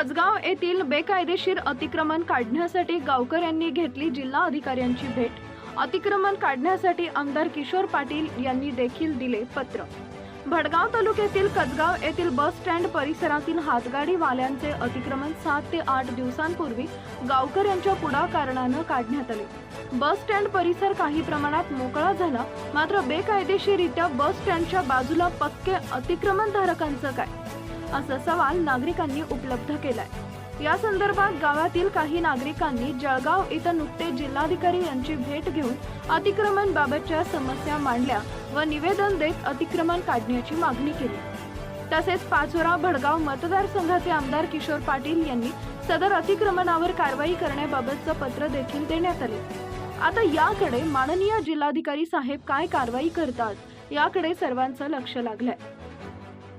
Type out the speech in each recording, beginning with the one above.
कसगाव येथील बेकायदेशीर अतिक्रमण काढण्यासाठी गावकऱ्यांनी घेतली जिल्हा अधिकाऱ्यांची भेट. अतिक्रमण काढण्यासाठी आमदार किशोर पाटील यांनी देखील दिले पत्र. भडगाव तालुक्यातील कसगाव येथील बस स्टँड परिसरातील हातगाडीवाल्यांचे अतिक्रमण सात ते आठ दिवसांपूर्वी गावकऱ्यांच्या पुढाकारणानं काढण्यात आले. बस स्टँड परिसर काही प्रमाणात मोकळा झाला मात्र बेकायदेशीरित्या बस स्टँडच्या बाजूला पक्के अतिक्रमणधारकांचं काय? असा सवाल नागरिकांनी उपलब्ध केलाय. या संदर्भात गावातील काही नागरिकांनी जळगाव इथं नुकते जिल्हाधिकारी यांची भेट घेऊन अतिक्रमण बाबतच्या समस्या मांडल्या व निवेदन देत अतिक्रमण काढण्याची मागणी केली. तसेच पाचोरा भडगाव मतदारसंघाचे आमदार किशोर पाटील यांनी सदर अतिक्रमणावर कारवाई करण्याबाबतचं पत्र देखील देण्यात आले. आता याकडे माननीय जिल्हाधिकारी साहेब काय कारवाई करतात याकडे सर्वांचं लक्ष लागलंय.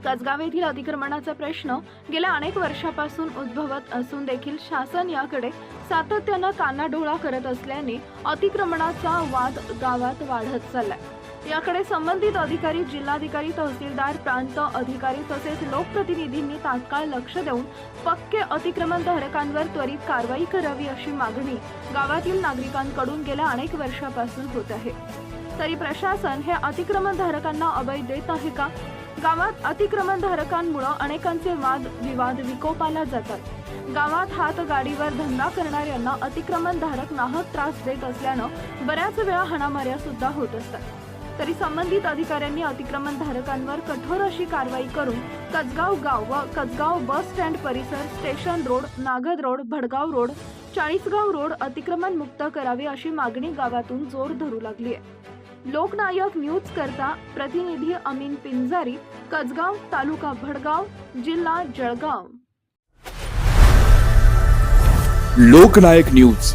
कसगाव येथील अतिक्रमणाचा प्रश्न गेल्या अनेक वर्षापासून उद्भवत असून देखील शासन याकडे सातत्यानं कानाडोळा करत असल्याने अतिक्रमणाचा वाद गावात वाढत चाललाय. याकडे संबंधित अधिकारी जिल्हाधिकारी तहसीलदार प्रांत अधिकारी तसेच लोकप्रतिनिधींनी तात्काळ लक्ष देऊन पक्के अतिक्रमण धारकांवर त्वरित कारवाई करावी अशी मागणी गावातील नागरिकांकडून गेल्या अनेक वर्षापासून होत आहे. तरी प्रशासन हे अतिक्रमण धारकांना अभय देत आहे का? गावात अतिक्रमण धारकांमुळे अनेकांचे वाद विवाद विकोपाला जातात. गावात हात गाडीवर धंदा करणाऱ्यांना अतिक्रमण धारक नाहक त्रास देत असल्यानं बऱ्याच वेळा हाणामाऱ्या सुद्धा होत असतात. तरी संबंधित अधिकाऱ्यांनी अतिक्रमण धारकांवर कठोर अशी कारवाई करून कसगाव गाव व कसगाव बस स्टँड परिसर station road Nagad road Bhadgaon road Chalisgaon road अतिक्रमण मुक्त करावे अशी मागणी गावातून जोर धरू लागली आहे लोकनायक न्यूज करता प्रतिनिधी अमीन पिंजारी कसगाव तालुका भडगाव जिल्हा जळगाव. लोकनायक न्यूज.